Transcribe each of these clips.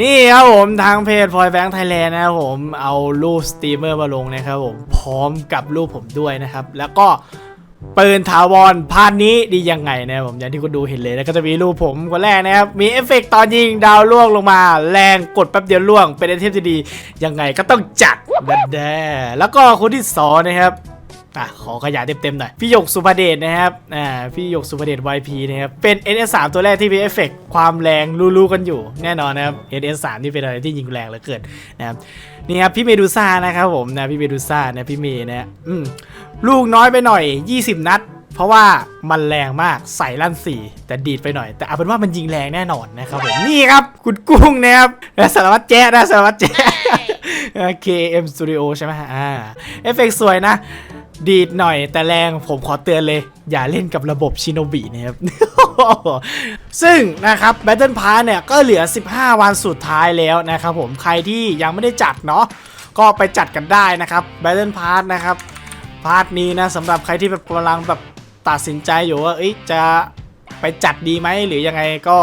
นี่ครับผมทางเพจพลอยแบงค์ไทยแลนด์นะครับผมเอารูปสตรีมเมอร์มาลงนะครับผมพร้อมกับรูปผมด้วยนะครับ แล้วก็ปืนถาวรพานนี้ดียังไงนะครับผมอย่างที่คุณดูเห็นเลยแล้วก็จะมีรูปผมคนแรกนะครับ มีเอฟเฟกต์ตอนยิงดาวล่วงลงมา แรงกดแป๊บเดียวล่วง เป็นไอเทมที่ดียังไงก็ต้องจัดดันแด้แล้วก็คนที่สองนะครับ อะขอขยายเต็มๆหน่อย พี่หยกสุภเดชนะครับ อ่า พี่หยกสุภเดช YP นะครับ เป็น NS3 ตัวแรกที่มีเอฟเฟกต์ความแรงรู้ๆกันอยู่แน่นอนนะครับ NS3 นี่เป็นอะไรที่ยิงแรงเหลือเกินนะครับนี่ครับพี่เมดูซ่านะครับผมนะพี่เมดูซ่านะพี่เมย์นะอืมลูกน้อยไปหน่อย 20 นัด เพราะว่ามันแรงมากใส่ลั่นสี่แต่ดีดไปหน่อย แต่เอาเป็นว่ามันยิงแรงแน่นอนนะครับผมนี่ครับคุณกุ้งนะครับและสารวัตรแจ๊ะนะสารวัตรแจ๊ะ KM Studio ใช่ไหมอ่าเอฟเฟกต์สวยนะ ดีดหน่อยแต่แรงผมขอเตือนเลย อย่าเล่นกับระบบชิโนบินะครับ ซึ่งนะครับ Battle Pass เนี่ย ก็เหลือ 15 วันสุดท้ายแล้วนะครับผมใครที่ยังไม่ได้จัดเนาะก็ไปจัดกันได้นะครับ Battle Pass นะครับพาร์ทนี้นะสำหรับใครที่แบบกำลังแบบตัดสินใจอยู่ว่าจะไปจัดดีไหมหรือยังไงก็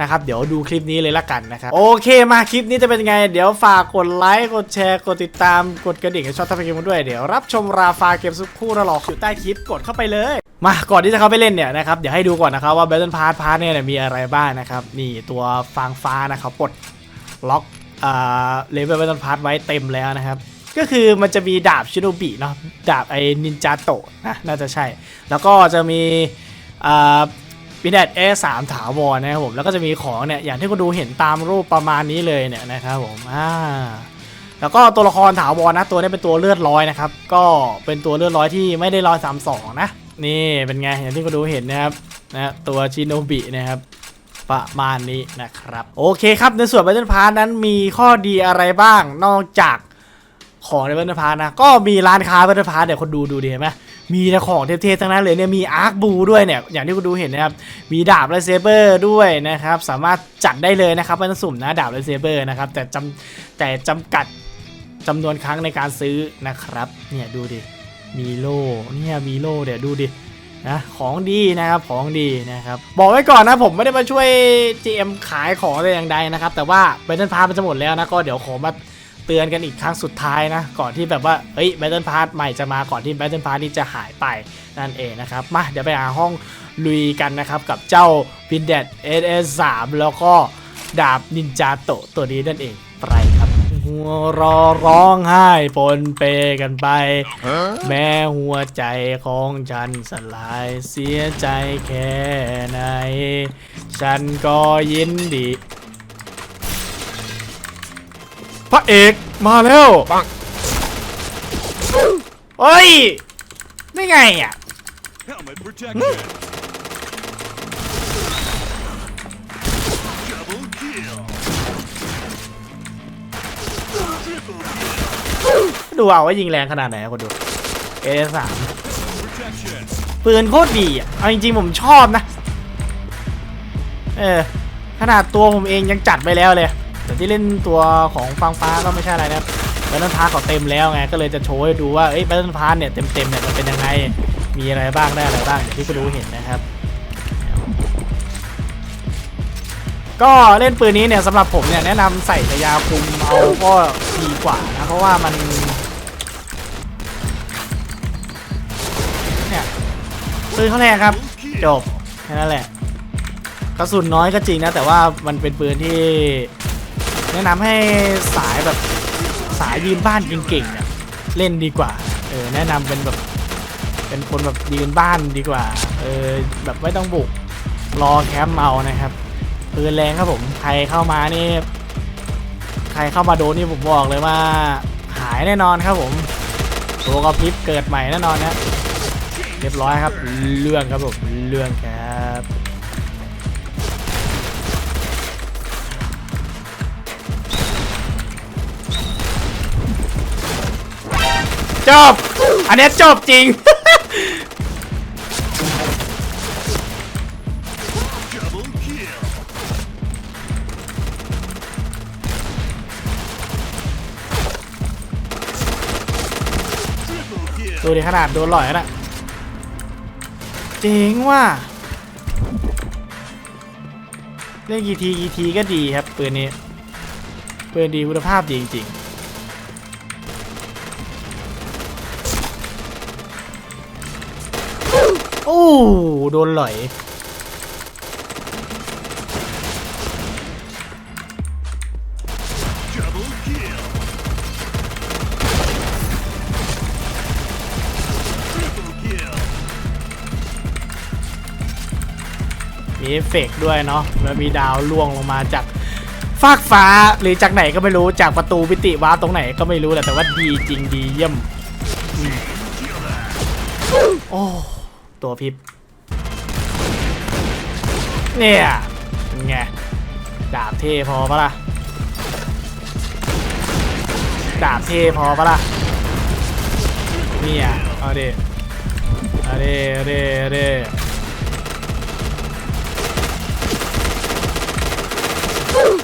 นะครับเดี๋ยวดูคลิปนี้เลยละกันนะครับโอเคมาคลิปนี้จะเป็นยังไง เดี๋ยวฝากกดไลค์กดแชร์กดติดตามกดกระดิ่งให้ชองทัพเกมกันด้วยเดี๋ยวรับชมราฟาเกมสุกคู่ระลอกอยู่ใต้คลิปกดเข้าไปเลยมาก่อนที่จะเข้าไปเล่นเนี่ยนะครับเดี๋ยวให้ดูก่อนนะครับว่า Battle Pass พาร์ทเนี่ยมีอะไรบ้างนะครับนี่ตัวฟางฟ้านะครับปลดล็อกอ่าเลเวล Battle Pass ไว้เต็มแล้วนะครับก็คือมันจะมีดาบชิโนบิเนาะดาบไอ้นินจาโตะนะน่าจะใช่ แล้วก็จะมีอ่า ปีแดดเอสามถาวรนะครับผมแล้วก็จะมีของเนี่ยอย่างที่คุณดูเห็นตามรูปประมาณนี้เลยเนี่ยนะครับผมอ่าแล้วก็ตัวละครถาวรนะตัวนี้เป็นตัวเลือดร้อยนะครับก็เป็นตัวเลือดร้อยที่ไม่ได้ร้อยสามสองนะนี่เป็นไงอย่างที่คุณดูเห็นนะครับนะตัวชินโนบินะครับประมาณนี้นะครับ โอเคครับในส่วน Battle Pass นั้นมีข้อดีอะไรบ้างนอกจากของใน Battle Pass นะก็มีร้านค้า Battle Pass เนี่ยวคนดูดูดีเห็นไหม มีแต่ของเท่ๆทั้งนั้นเลยเนี่ยมีอาร์คบูด้วยเนี่ยอย่างที่คุณดูเห็นนะครับมีดาบและเซเบอร์ด้วยนะครับสามารถจัดได้เลยนะครับไม่ต้องสุ่มนะดาบและเซเบอร์นะครับแต่จำแต่จำกัดจำนวนครั้งในการซื้อนะครับเนี่ยดูดิมีโล่เนี่ยมีโล่เดี๋ยวดูดินะของดีนะครับของดีนะครับ บอกไว้ก่อนนะผมไม่ได้มาช่วย GM ขายของแต่อย่างใดนะครับ แต่ว่าเบ t เ e ิลพามันจะหมดแล้วนะ ก็เดี๋ยวขอมา ตือนกันอีกครั้งสุดท้ายนะ ก่อนที่แบบว่าเฮ้ยเบ t เ e ิลพาร์ใหม่จะมาก่อนที่เบ t เ e ิลพาร์นี้จะหายไปนั่นเองนะครับ มาเดี๋ยวไปหาห้องลุยกันนะครับกับเจ้าพินเดด SS3 แล้วก็ดาบนินจาโตตัวนี้นั่นเองไปครับหัวรอร้องไห้ปนเปกันไป แม้หัวใจของฉันสลายเสียใจแค่ไหน ฉันก็ยินดี พระเอกมาแล้วปังเฮ้ยได้ไงอะ Helmet protection. Double kill. Triple ดูเอาว่ายิงแรงขนาดไหนอะคนดูเอสาม protection. ปืนโคตรดีอะ เอาจริงๆผมชอบนะ เออ ขนาดตัวผมเองยังจัดไปแล้วเลย แต่ที่เล่นตัวของฟังฟ้าก็ไม่ใช่อะไรนะครับแบทเทิลพาร์เขาเต็มแล้วไงก็เลยจะโชว์ให้ดูว่าเอ้ยแบทเทิลพาร์เนี่ยเต็มๆเนี่ยมันเป็นยังไงมีอะไรบ้างได้อะไรบ้างที่คุณดูเห็นนะครับ ก็เล่นปืนนี้เนี่ยสำหรับผมเนี่ยแนะนำใส่ระยะคุมเอาก็ดีกว่านะเพราะว่ามันเนี่ยปืนเขาแรงครับจบแค่นั้นแหละกระสุนน้อยก็จริงนะแต่ว่ามันเป็นปืนที่ แนะนำให้สายแบบสายยืนบ้านเก่งๆเนี่ยเล่นดีกว่า เออแนะนำเป็นแบบเป็นคนแบบยืนบ้านดีกว่า เออแบบไม่ต้องบุกรอแคมป์เอานะครับปืนแรงครับผมใครเข้ามานี่ใครเข้ามาโดนนี่ผมบอกเลยว่า หายแน่นอนครับผมตัวกระพริบเกิดใหม่แน่นอนนะเรียบร้อยครับ เรื่องครับผมเรื่องครับ จบ อันนี้จบจริง ดูดิขนาดโดนหล่อยนะเจ๋งว่ะเล่นกี่ทีกี่ทีก็ดีครับปืนนี้ปืนดีคุณภาพดีจริงๆ อ้ โดนหลอยมีเอฟเฟกต์ด้วยเนาะแล้วมีดาวล่วงลงมาจากฟากฟ้าหรือจากไหนก็ไม่รู้จากประตูพิติว้าตรงไหนก็ไม่รู้แหละแต่ว่าดีจริงดีเยี่ยม โอ้ ตัวพิบเนี่ยไงดาบเท่พอปะล่ะดาบเท่พอปะล่ะเนี่ยเอาดิเอาดิเอาดิเอาดิ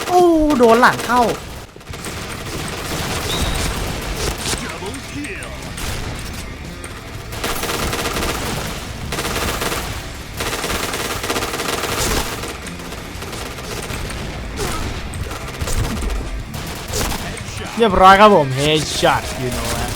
โอ้โดนหลังเข้า เรียบร้อยครับผมเฮดช็อต you know ฮะ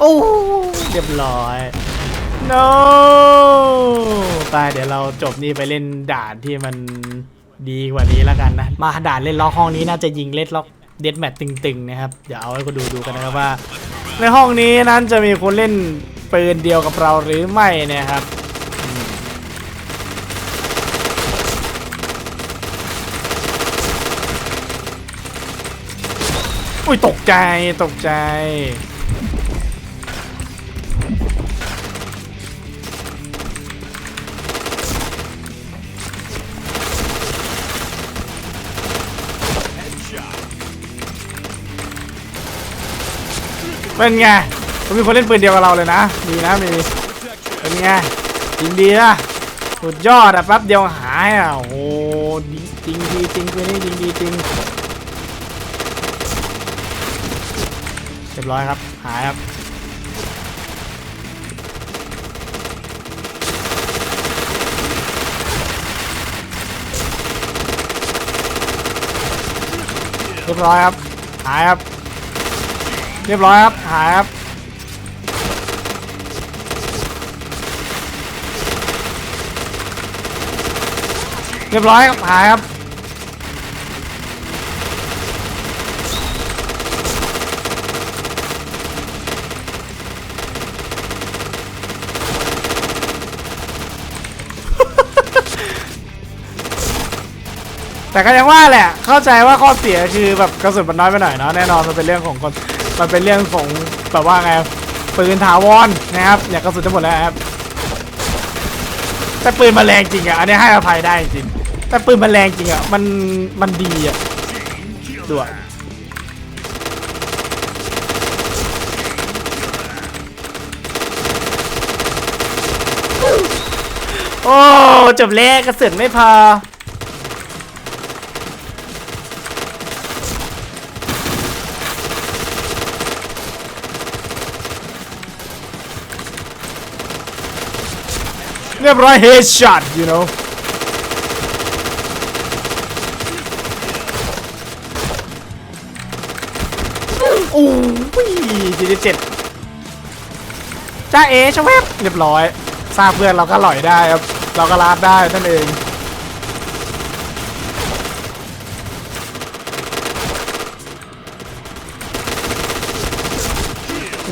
โอ้เรียบร้อย no ไปเดี๋ยวเราจบนี่ไปเล่นด่านที่มันดีกว่านี้แล้วกันนะ มาด่านเล่นล็อกห้องนี้น่าจะยิงเล่นล็อกเดดแมทตึงๆนะครับ เดี๋ยวเอาให้ก็ดูดูกันนะครับว่า ในห้องนี้นั้นจะมีคนเล่นปืนเดียวกับเราหรือไม่นะครับอุ้ยตกใจตกใจ เป็นไงมันมีคนเล่นปืนเดียวกับเราเลยนะดีนะมี เป็นไงจริงดีนะสุดยอดอะแป๊บเดียวหายอะโอ้โหจริงดีจริงปืนนี้จริงดีจริงเรียบร้อยครับ หายครับเรียบร้อยครับ หายครับ เรียบร้อยครับ หายครับ เรียบร้อยครับ หายครับ แต่ก็ยังว่าแหละ เข้าใจว่าข้อเสียคือแบบกระสุนมันน้อยไปหน่อยเนาะแน่นอนมันเป็นเรื่องของคน มันเป็นเรื่องของแบบว่าไงปืนถาวรนะครับเนี่ยกระสุนจะหมดแล้วครับแต่ปืนมันแรงจริงอะอันนี้ให้อภัยได้จริง แต่ปืนมันแรงจริงอะมันมันดีอะดู killer. อะโอ้จบแล้วกระสุนไม่พอ เรียบร้อย headshot you know โอ้ยสี่สิบเจ็ดจ้าเอชะแวบเรียบร้อยทราบเพื่อนเราก็หล่อยได้ครับ เราก็ลาดได้นั่นเอง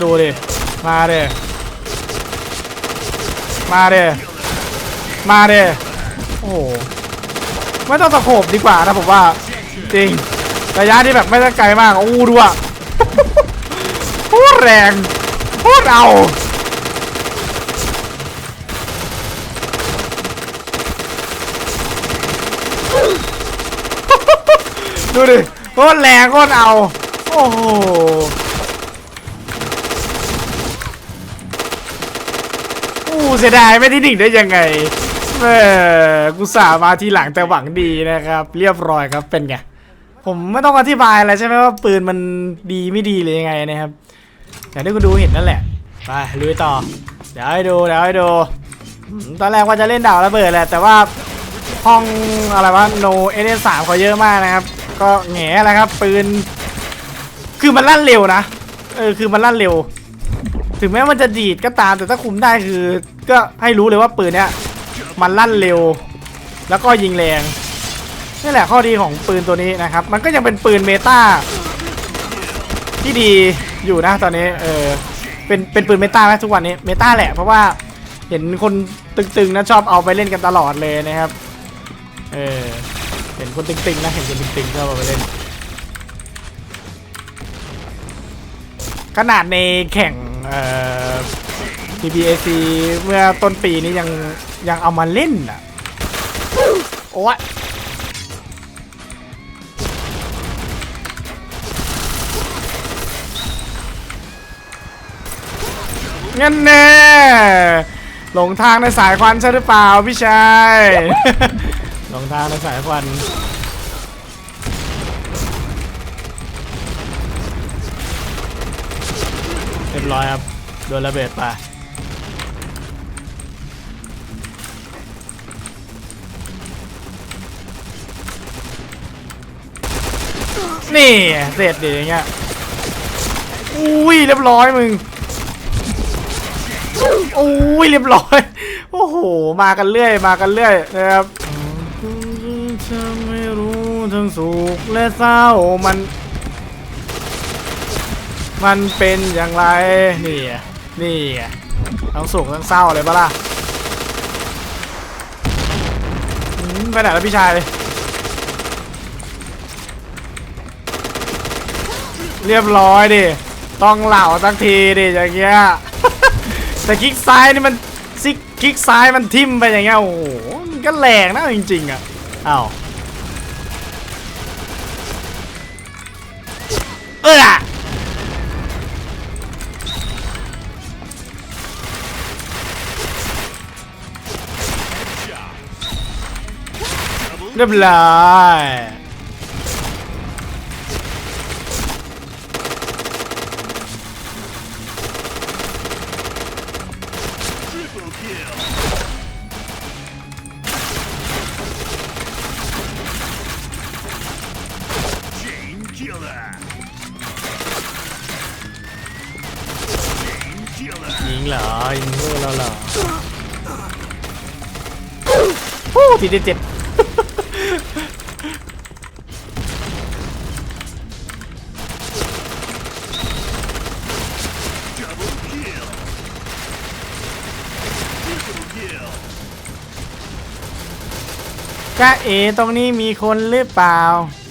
ดูดิ มาเดมาเด มาเด้โอ้โหไม่ต้องตะโขบดีกว่านะผมว่า จริงระยะที่แบบไม่ต้องไกลมากอู้ดูอะโคตรแรงโคตรเอาดูดิโคตรแรงโคตรเอา โอ้โหอู้เสียดายไม่ได้ดิ่งได้ยังไง แหมเออกูสามาทีหลังแต่หวังดีนะครับ เรียบร้อยครับเป็นไงผมไม่ต้องอธิบายอะไรใช่ไหมว่าปืนมันดีไม่ดีเลยยังไงนะครับอย่างที่คุณดูเห็นนั่นแหละไปลุยต่อ เดี๋ยวให้ดูเดี๋ยวให้ดูตอนแรกว่าจะเล่นดาวระเบิดแหละแต่ว่าห้องอะไรวะโนเอเสามเขาเยอะมากนะครับ ก็แง่แหละครับ ปืน คือมันลั่นเร็วนะเออคือมันลั่นเร็ว ถึงแม้มันจะดีดก็ตามแต่ถ้าคุมได้คือ ก็ให้รู้เลยว่าปืนเนี้ย มันลั่นเร็ว แล้วก็ยิงแรง นี่แหละข้อดีของปืนตัวนี้นะครับ มันก็ยังเป็นปืนเมตาที่ดีอยู่นะตอนนี้ เออ เป็น เป็นปืนเมตาไหมทุกวันนี้ เมตาแหละ เพราะว่าเห็นคนตึงๆนะชอบเอาไปเล่นกันตลอดเลยนะครับ เออ เห็นคนตึงๆนะ เห็นคนตึงๆชอบเอาไปเล่น ขนาดในแข่ง เอ่อ PBAC เมื่อต้นปีนี้ยัง ยังเอามาเล่นอะ โอ้ยงั้นแน่หลงทางในสายควันใช่หรือเปล่าพี่ชาย หลงทางในสายควันเรียบร้อยครับ โดนระเบิดไป นี่เสร็จดิอย่างเงี้ยอุ้ยเรียบร้อยมึงโอ้ยเรียบร้อย โอ้โห มากันเรื่อย มากันเรื่อยนะครับจะไม่รู้ทั้งสุขและเศร้ามัน มันเป็นอย่างไร นี่นี่ทั้งสุขทั้งเศร้าเลยปะล่ะมไปไหนแล้วพี่ชายเเรียบร้อยดิ ต้องเหล่าสักทีดิอย่างเงี้ย แต่คลิกซ้ายนี่มันซิกคลิกซ้ายมันทิ่มไปอย่างเงี้ย โอ้โห มันก็แรงนะจริงๆอะอ้าวเออเรียบร้อย งเหรอยิงพวกเราเหรอฮู้ทีเด็ดเจ็ด Double kill. Triple kill. จ้าเอตรงนี้มีคนหรือเปล่ามา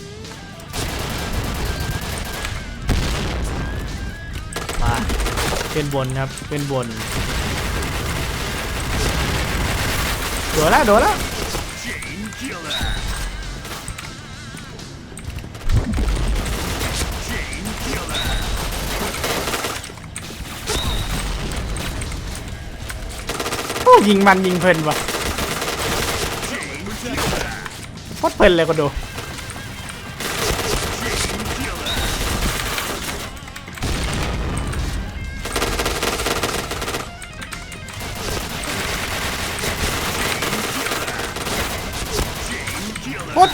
เป็นบนครับ เป็นบนโดดแล้วโดดแล้ว Chain killer. Chain killer. โอ้ยิงมันยิงเพลินว่ะโคตรเพลินเลยก็ดู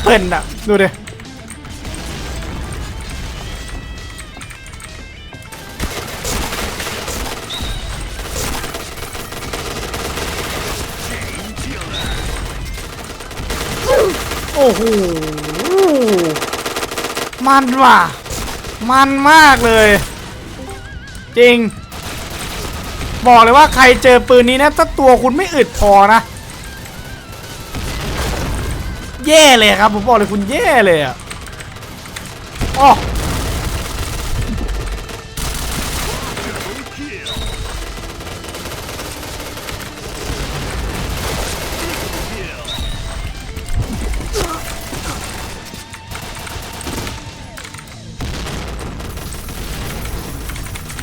เพลินอะ ดูดิโอ้โห มันว่ะ มันมากเลย จริง บอกเลยว่าใครเจอปืนนี้นะ ถ้าตัวคุณไม่อึดพอนะ แย่เลยครับ ผมบอกเลยคุณแย่เลยอะอ๋อ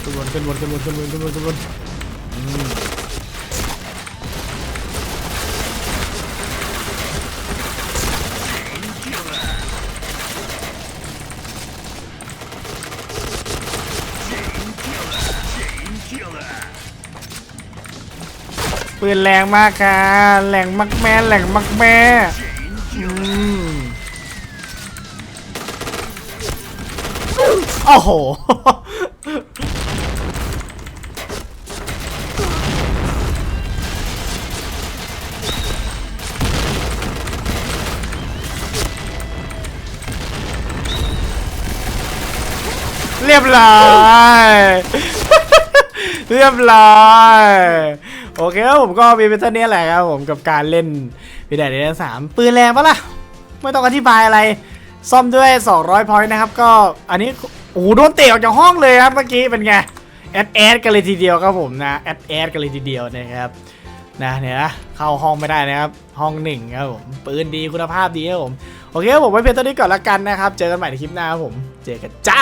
ขึ้นบนขึ้นบนขึ้นบนขึ้นบนขึ้นบนขึ้นบน ปืนแรงมากค่ะแหลงมักแม่แหลงมักแม่อืมโอ้โห เรียบร้อย เรียบร้อย โอเคครับผมก็มีเป็นเท่านี้แหละครับผมกับการเล่นพีดาเดนสามปืนแรงปะล่ะ ไม่ต้องอธิบายอะไร ซ่อมด้วย 200 พอยต์นะครับ ก็อันนี้โอ้โหโดนเตะออกจากห้องเลยครับเมื่อกี้เป็นไงแอดแอดกันเลยทีเดียวครับผมนะแอดแอดกันเลยทีเดียวนะครับนะเนี่ยนะเข้าห้องไม่ได้นะครับ ห้องหนึ่งครับผมปืนดีคุณภาพดีครับผม โอเคผมไว้เพียงเท่านี้ก่อนละกันนะครับ เจอกันใหม่ในคลิปหน้าครับผม เจอกันจ้า